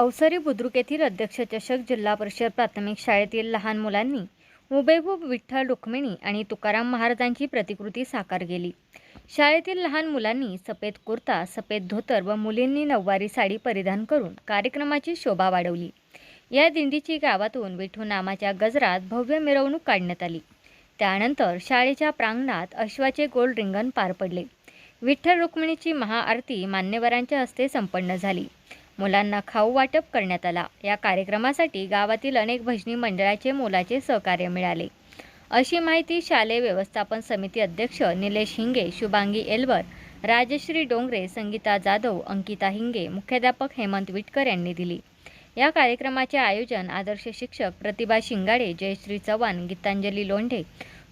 अवसरी बुद्रुक येथील अध्यक्ष चषक जिल्हा परिषद प्राथमिक शाळेतील लहान मुलांनी हुबेहूब विठ्ठल रुक्मिणी आणि तुकाराम महाराजांची प्रतिकृती साकार केली. शाळेतील लहान मुलांनी सफेद कुर्ता सफेद धोतर व मुलींनी नऊवारी साडी परिधान करून कार्यक्रमाची शोभा वाढवली. या दिंडीची गावातून विठू नामाच्या गजरात भव्य मिरवणूक काढण्यात आली. त्यानंतर शाळेच्या प्रांगणात अश्वाचे गोल रिंगण पार पडले. विठ्ठल रुक्मिणीची महाआरती मान्यवरांच्या हस्ते संपन्न झाली. मुलांना खाऊ वाटप करण्यात आला. या कार्यक्रमासाठी गावातील अनेक भजनी मंडळाचे मोलाचे सहकार्य मिळाले. अशी माहिती शालेय व्यवस्थापन समिती अध्यक्ष निलेश हिंगे शुभांगी एल्वर राजश्री डोंगरे संगीता जाधव अंकिता हिंगे मुख्याध्यापक हेमंत विटकर यांनी दिली. या कार्यक्रमाचे आयोजन आदर्श शिक्षक प्रतिभा शिंगाडे जयश्री चव्हाण गीतांजली लोंढे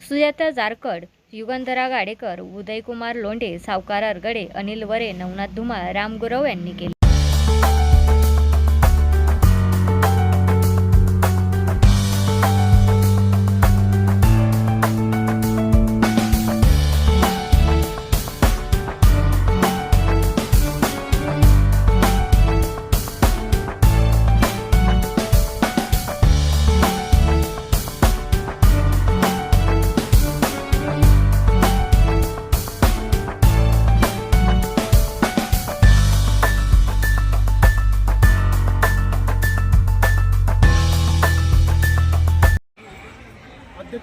सुजाता जारकड युगंधरा गाडेकर उदयकुमार लोंढे सावकार अरगडे अनिल वरे नवनाथ धुमाळ राम गुरव यांनी केले.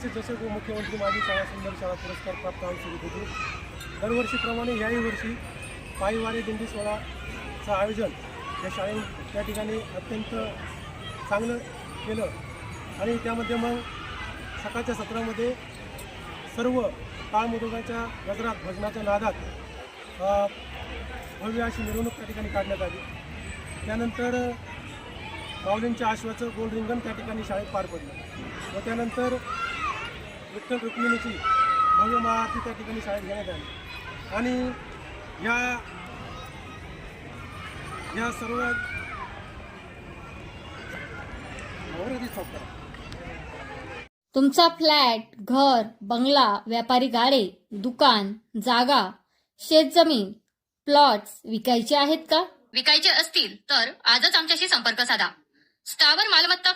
अध्यक्ष जसे मुख्यमंत्री माजी शाळा सुंदर शाळा पुरस्कार प्राप्त होते होती. दरवर्षीप्रमाणे याही वर्षी पायीवारी दिंडी सोहळाचं आयोजन या शाळे त्या ठिकाणी अत्यंत चांगलं केलं. आणि त्यामध्ये मग सकाळच्या सत्रामध्ये सर्व टाळमृदुगाच्या गजरात भजनाच्या नादात भव्य अशी मिरवणूक त्या ठिकाणी काढण्यात आली. त्यानंतर माऊलींच्या आश्वाचं गोल रिंगण त्या ठिकाणी शाळेत पार पडलं. व त्यानंतर विठ्ठल रुक्मिणीची भव्य महाआरती त्या ठिकाणी शाळेत घेण्यात आली. आणि या या सर्व तुमचा फ्लॅट घर बंगला व्यापारी गाडे दुकान जागा शेतजमीन प्लॉट्स विकायचे आहेत का? विकायचे असतील तर आजच आमच्याशी संपर्क साधा. स्थावर मालमत्ता